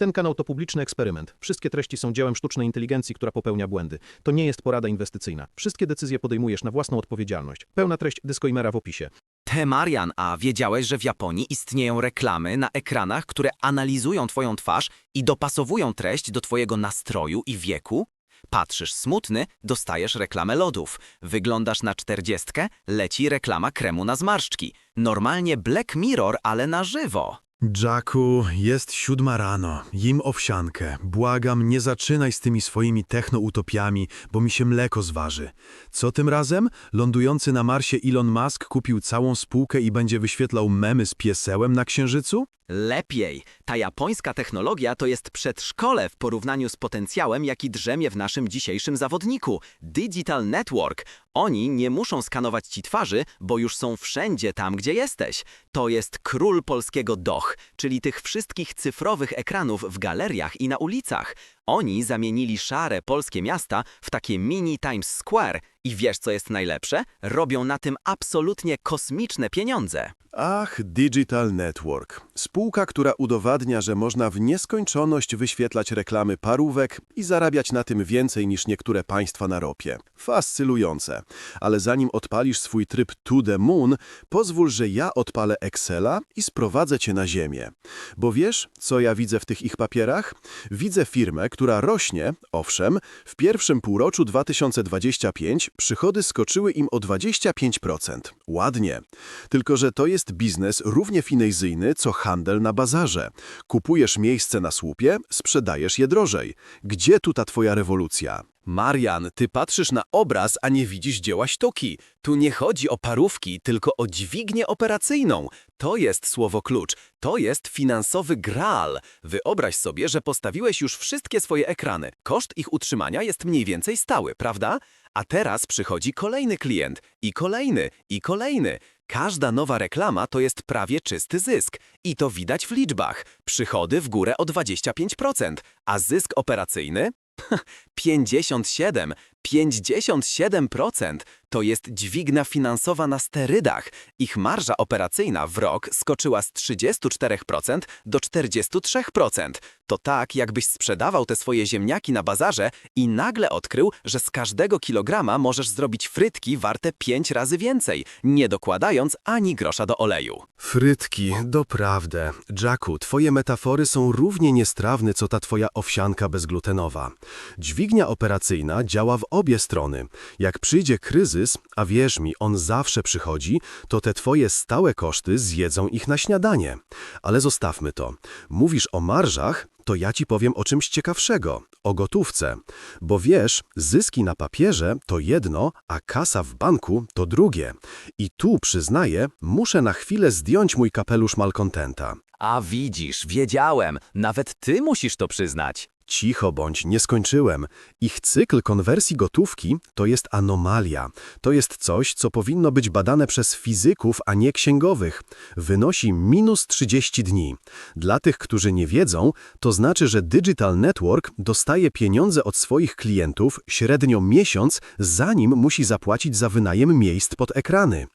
Ten kanał to publiczny eksperyment. Wszystkie treści są dziełem sztucznej inteligencji, która popełnia błędy. To nie jest porada inwestycyjna. Wszystkie decyzje podejmujesz na własną odpowiedzialność. Pełna treść Disclaimera w opisie. Te Marian, a wiedziałeś, że w Japonii istnieją reklamy na ekranach, które analizują twoją twarz i dopasowują treść do twojego nastroju i wieku? Patrzysz smutny, dostajesz reklamę lodów. Wyglądasz na czterdziestkę, leci reklama kremu na zmarszczki. Normalnie Black Mirror, ale na żywo. Jacku, jest siódma rano. Jim owsiankę. Błagam, nie zaczynaj z tymi swoimi technoutopiami, bo mi się mleko zważy. Co tym razem? Lądujący na Marsie Elon Musk kupił całą spółkę i będzie wyświetlał memy z piesełem na Księżycu? Lepiej. Ta japońska technologia to jest przedszkole w porównaniu z potencjałem, jaki drzemie w naszym dzisiejszym zawodniku Digital Network. Oni nie muszą skanować ci twarzy, bo już są wszędzie tam, gdzie jesteś. To jest król polskiego doch, czyli tych wszystkich cyfrowych ekranów w galeriach i na ulicach. Oni zamienili szare polskie miasta w takie mini Times Square i wiesz co jest najlepsze? Robią na tym absolutnie kosmiczne pieniądze. Ach, Digital Network. Spółka, która udowadnia, że można w nieskończoność wyświetlać reklamy parówek i zarabiać na tym więcej niż niektóre państwa na ropie. Fascynujące. Ale zanim odpalisz swój tryb to the moon, pozwól, że ja odpalę Excela i sprowadzę cię na ziemię. Bo wiesz, co ja widzę w tych ich papierach? Widzę firmę, która rośnie, owszem, w pierwszym półroczu 2025 przychody skoczyły im o 25%. Ładnie. Tylko, że to jest biznes równie finezyjny, co handel na bazarze. Kupujesz miejsce na słupie, sprzedajesz je drożej. Gdzie tu ta twoja rewolucja? Marian, ty patrzysz na obraz, a nie widzisz dzieła sztuki. Tu nie chodzi o parówki, tylko o dźwignię operacyjną. To jest słowo klucz. To jest finansowy graal. Wyobraź sobie, że postawiłeś już wszystkie swoje ekrany. Koszt ich utrzymania jest mniej więcej stały, prawda? A teraz przychodzi kolejny klient i kolejny i kolejny. Każda nowa reklama to jest prawie czysty zysk. I to widać w liczbach. Przychody w górę o 25%, a zysk operacyjny 57, 57% to jest dźwigna finansowa na sterydach. Ich marża operacyjna w rok skoczyła z 34% do 43%. To tak, jakbyś sprzedawał te swoje ziemniaki na bazarze i nagle odkrył, że z każdego kilograma możesz zrobić frytki warte 5 razy więcej, nie dokładając ani grosza do oleju. Frytki, doprawdę. Jacku, twoje metafory są równie niestrawne, co ta twoja owsianka bezglutenowa. Dźwignia operacyjna działa w obie strony. Jak przyjdzie kryzys, a wierz mi, on zawsze przychodzi, to te twoje stałe koszty zjedzą ich na śniadanie. Ale zostawmy to. Mówisz o marżach, to ja ci powiem o czymś ciekawszego, o gotówce. Bo wiesz, zyski na papierze to jedno, a kasa w banku to drugie. I tu, przyznaję, muszę na chwilę zdjąć mój kapelusz malkontenta. A widzisz, wiedziałem, nawet ty musisz to przyznać. Cicho bądź, nie skończyłem. Ich cykl konwersji gotówki to jest anomalia. To jest coś, co powinno być badane przez fizyków, a nie księgowych. Wynosi minus 30 dni. Dla tych, którzy nie wiedzą, to znaczy, że Digital Network dostaje pieniądze od swoich klientów średnio miesiąc, zanim musi zapłacić za wynajem miejsc pod ekrany.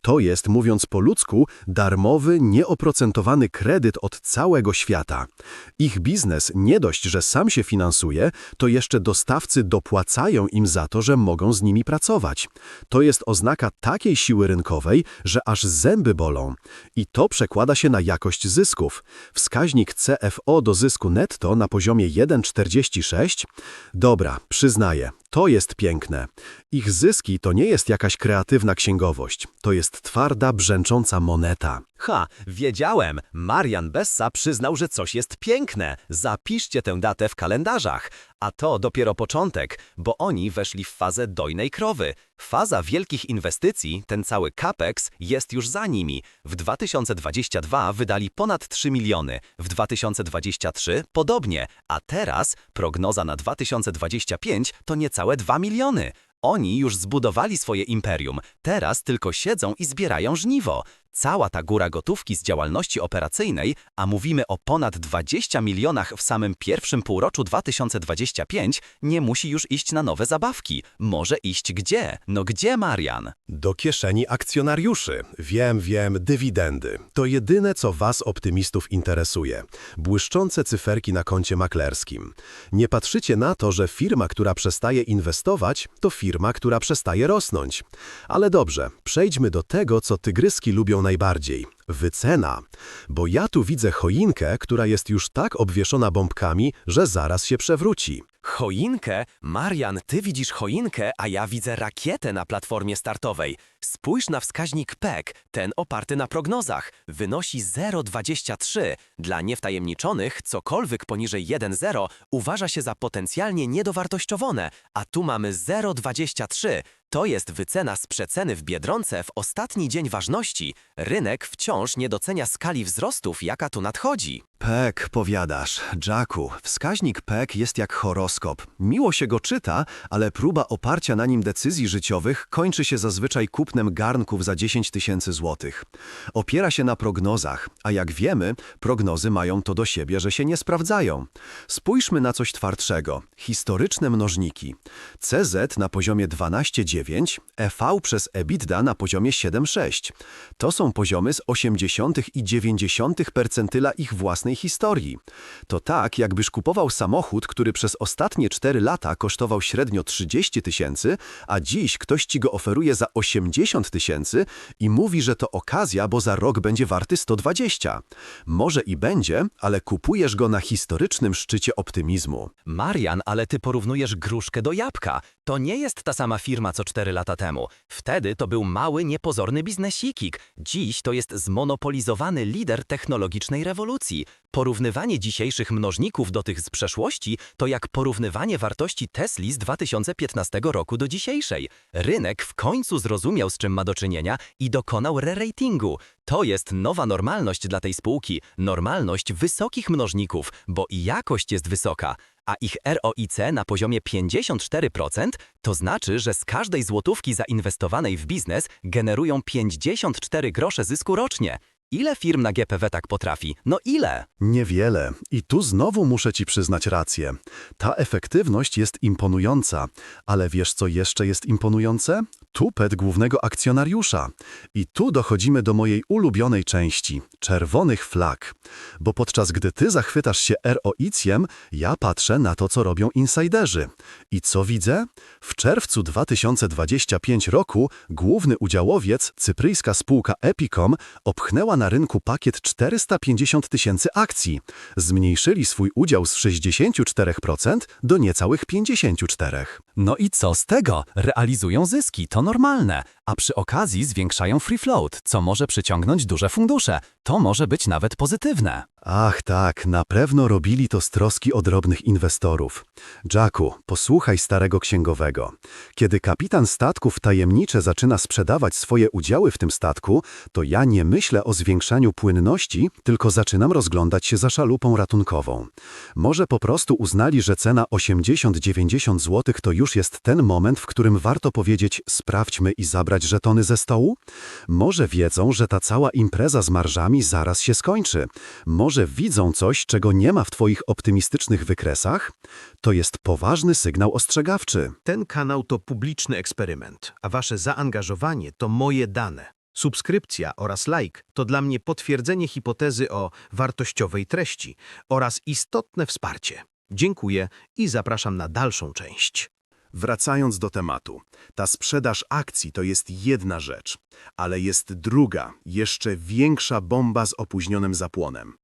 To jest, mówiąc po ludzku, darmowy, nieoprocentowany kredyt od całego świata. Ich biznes nie dość, że sam się finansuje, to jeszcze dostawcy dopłacają im za to, że mogą z nimi pracować. To jest oznaka takiej siły rynkowej, że aż zęby bolą. I to przekłada się na jakość zysków. Wskaźnik CFO do zysku netto na poziomie 1,46? Dobra, przyznaję, to jest piękne. Ich zyski to nie jest jakaś kreatywna księgowość, to jest twarda, brzęcząca moneta. Ha, wiedziałem. Marian Bessa przyznał, że coś jest piękne. Zapiszcie tę datę w kalendarzach. A to dopiero początek, bo oni weszli w fazę dojnej krowy. Faza wielkich inwestycji, ten cały capex, jest już za nimi. W 2022 wydali ponad 3 miliony, w 2023 podobnie, a teraz prognoza na 2025 to niecałe 2 miliony. Oni już zbudowali swoje imperium, teraz tylko siedzą i zbierają żniwo. Cała ta góra gotówki z działalności operacyjnej, a mówimy o ponad 20 milionach w samym pierwszym półroczu 2025, nie musi już iść na nowe zabawki. Może iść gdzie? No gdzie, Marian? Do kieszeni akcjonariuszy. Wiem, wiem, dywidendy. To jedyne, co was optymistów interesuje. Błyszczące cyferki na koncie maklerskim. Nie patrzycie na to, że firma, która przestaje inwestować, to firma, która przestaje rosnąć. Ale dobrze, przejdźmy do tego, co tygryski lubią najbardziej. Wycena. Bo ja tu widzę choinkę, która jest już tak obwieszona bombkami, że zaraz się przewróci. Choinkę? Marian, ty widzisz choinkę, a ja widzę rakietę na platformie startowej. Spójrz na wskaźnik PEC, ten oparty na prognozach. Wynosi 0,23. Dla niewtajemniczonych cokolwiek poniżej 1,0 uważa się za potencjalnie niedowartościowane, a tu mamy 0,23. To jest wycena z przeceny w Biedronce w ostatni dzień ważności. Rynek wciąż nie docenia skali wzrostów, jaka tu nadchodzi. PEK, powiadasz. Jacku, wskaźnik PEK jest jak horoskop. Miło się go czyta, ale próba oparcia na nim decyzji życiowych kończy się zazwyczaj kupnem garnków za 10 tysięcy złotych. Opiera się na prognozach, a jak wiemy, prognozy mają to do siebie, że się nie sprawdzają. Spójrzmy na coś twardszego. Historyczne mnożniki. CZ na poziomie 12,9, EV przez EBITDA na poziomie 7,6. To są poziomy z 80 i 90 percentyla ich własnej historii. To tak, jakbyś kupował samochód, który przez ostatnie 4 lata kosztował średnio 30 tysięcy, a dziś ktoś ci go oferuje za 80 tysięcy i mówi, że to okazja, bo za rok będzie warty 120. Może i będzie, ale kupujesz go na historycznym szczycie optymizmu. Marian, ale ty porównujesz gruszkę do jabłka. To nie jest ta sama firma co 4 lata temu. Wtedy to był mały, niepozorny biznesikik. Dziś to jest zmonopolizowany lider technologicznej rewolucji. Porównywanie dzisiejszych mnożników do tych z przeszłości to jak porównywanie wartości Tesli z 2015 roku do dzisiejszej. Rynek w końcu zrozumiał, z czym ma do czynienia i dokonał re-ratingu. To jest nowa normalność dla tej spółki, normalność wysokich mnożników, bo i jakość jest wysoka. A ich ROIC na poziomie 54% to znaczy, że z każdej złotówki zainwestowanej w biznes generują 54 grosze zysku rocznie. Ile firm na GPW tak potrafi? No ile? Niewiele. I tu znowu muszę ci przyznać rację. Ta efektywność jest imponująca, ale wiesz co jeszcze jest imponujące? Tupet głównego akcjonariusza. I tu dochodzimy do mojej ulubionej części czerwonych flag. Bo podczas gdy ty zachwytasz się ROICiem, ja patrzę na to, co robią insiderzy. I co widzę? W czerwcu 2025 roku główny udziałowiec, cypryjska spółka Epicom, obchnęła na rynku pakiet 450 tysięcy akcji. Zmniejszyli swój udział z 64% do niecałych 54%. No i co z tego? Realizują zyski, to normalne. A przy okazji zwiększają free float, co może przyciągnąć duże fundusze. To może być nawet pozytywne. Ach tak, na pewno robili to z troski o drobnych inwestorów. Jacku, posłuchaj starego księgowego. Kiedy kapitan statków tajemnicze zaczyna sprzedawać swoje udziały w tym statku, to ja nie myślę o zwiększaniu płynności, tylko zaczynam rozglądać się za szalupą ratunkową. Może po prostu uznali, że cena 80-90 zł to już jest ten moment, w którym warto powiedzieć sprawdźmy i zabrać żetony ze stołu? Może wiedzą, że ta cała impreza z marżami zaraz się skończy. Może widzą coś, czego nie ma w Twoich optymistycznych wykresach? To jest poważny sygnał ostrzegawczy. Ten kanał to publiczny eksperyment, a wasze zaangażowanie to moje dane. Subskrypcja oraz like to dla mnie potwierdzenie hipotezy o wartościowej treści oraz istotne wsparcie. Dziękuję i zapraszam na dalszą część. Wracając do tematu, ta sprzedaż akcji to jest jedna rzecz, ale jest druga, jeszcze większa bomba z opóźnionym zapłonem.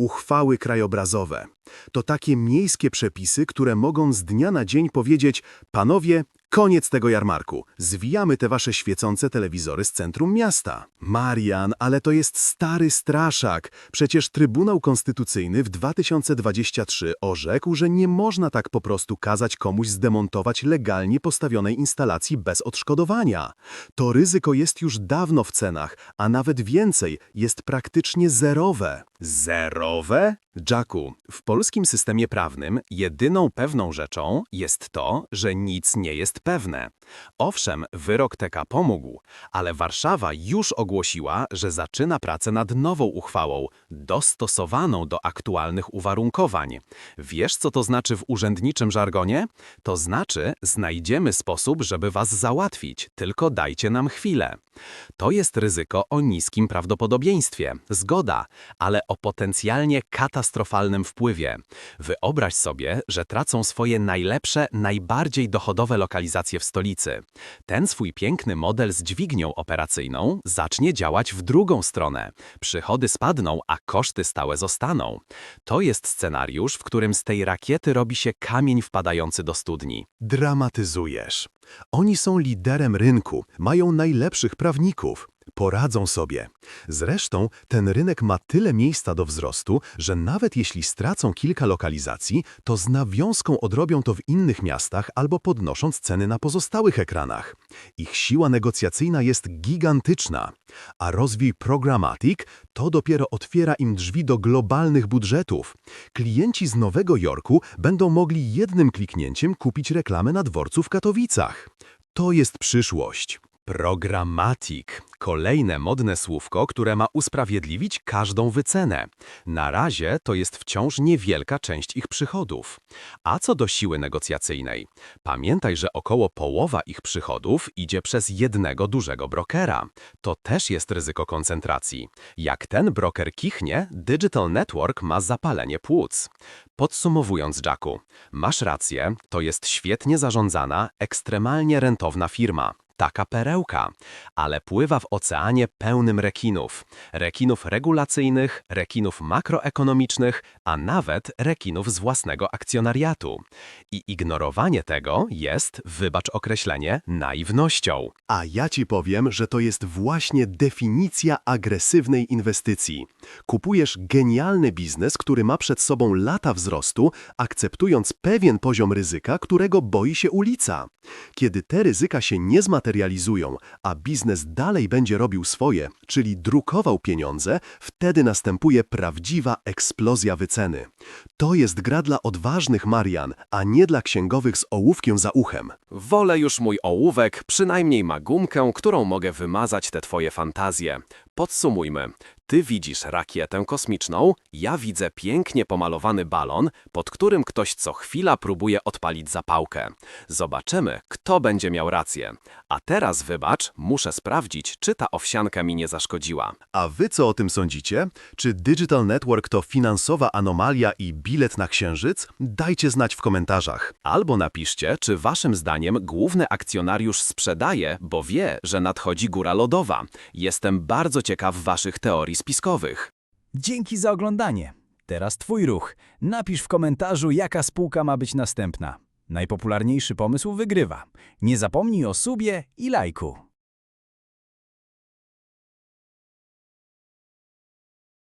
Uchwały krajobrazowe. To takie miejskie przepisy, które mogą z dnia na dzień powiedzieć: Panowie, koniec tego jarmarku, zwijamy te wasze świecące telewizory z centrum miasta. Marian, ale to jest stary straszak. Przecież Trybunał Konstytucyjny w 2023 orzekł, że nie można tak po prostu kazać komuś zdemontować legalnie postawionej instalacji bez odszkodowania. To ryzyko jest już dawno w cenach, a nawet więcej, jest praktycznie zerowe. Zerowe? Jacku, w polskim systemie prawnym jedyną pewną rzeczą jest to, że nic nie jest pewne. Owszem, wyrok TK pomógł, ale Warszawa już ogłosiła, że zaczyna pracę nad nową uchwałą, dostosowaną do aktualnych uwarunkowań. Wiesz, co to znaczy w urzędniczym żargonie? To znaczy, znajdziemy sposób, żeby was załatwić, tylko dajcie nam chwilę. To jest ryzyko o niskim prawdopodobieństwie, zgoda, ale o potencjalnie katastrofalnym wpływie. Wyobraź sobie, że tracą swoje najlepsze, najbardziej dochodowe lokalizacje w stolicy. Ten swój piękny model z dźwignią operacyjną zacznie działać w drugą stronę. Przychody spadną, a koszty stałe zostaną. To jest scenariusz, w którym z tej rakiety robi się kamień wpadający do studni. Dramatyzujesz. Oni są liderem rynku, mają najlepszych prawników. Poradzą sobie. Zresztą ten rynek ma tyle miejsca do wzrostu, że nawet jeśli stracą kilka lokalizacji, to z nawiązką odrobią to w innych miastach albo podnosząc ceny na pozostałych ekranach. Ich siła negocjacyjna jest gigantyczna, a rozwój Programmatic to dopiero otwiera im drzwi do globalnych budżetów. Klienci z Nowego Jorku będą mogli jednym kliknięciem kupić reklamę na dworcu w Katowicach. To jest przyszłość. Programmatic. Kolejne modne słówko, które ma usprawiedliwić każdą wycenę. Na razie to jest wciąż niewielka część ich przychodów. A co do siły negocjacyjnej? Pamiętaj, że około połowa ich przychodów idzie przez jednego dużego brokera. To też jest ryzyko koncentracji. Jak ten broker kichnie, Digital Network ma zapalenie płuc. Podsumowując, Jacku, masz rację, to jest świetnie zarządzana, ekstremalnie rentowna firma. Taka perełka, ale pływa w oceanie pełnym rekinów. Rekinów regulacyjnych, rekinów makroekonomicznych, a nawet rekinów z własnego akcjonariatu. I ignorowanie tego jest, wybacz określenie, naiwnością. A ja ci powiem, że to jest właśnie definicja agresywnej inwestycji. Kupujesz genialny biznes, który ma przed sobą lata wzrostu, akceptując pewien poziom ryzyka, którego boi się ulica. Kiedy te ryzyka się nie zmaterializują, a biznes dalej będzie robił swoje, czyli drukował pieniądze, wtedy następuje prawdziwa eksplozja wyceny. To jest gra dla odważnych Marian, a nie dla księgowych z ołówkiem za uchem. Wolę już mój ołówek, przynajmniej ma gumkę, którą mogę wymazać te twoje fantazje. Podsumujmy. Ty widzisz rakietę kosmiczną, ja widzę pięknie pomalowany balon, pod którym ktoś co chwila próbuje odpalić zapałkę. Zobaczymy, kto będzie miał rację. A teraz, wybacz, muszę sprawdzić, czy ta owsianka mi nie zaszkodziła. A wy co o tym sądzicie? Czy Digital Network to finansowa anomalia i bilet na księżyc? Dajcie znać w komentarzach. Albo napiszcie, czy waszym zdaniem główny akcjonariusz sprzedaje, bo wie, że nadchodzi góra lodowa. Jestem bardzo ciekaw waszych teorii spiskowych. Dzięki za oglądanie. Teraz Twój ruch. Napisz w komentarzu, jaka spółka ma być następna. Najpopularniejszy pomysł wygrywa. Nie zapomnij o subie i lajku.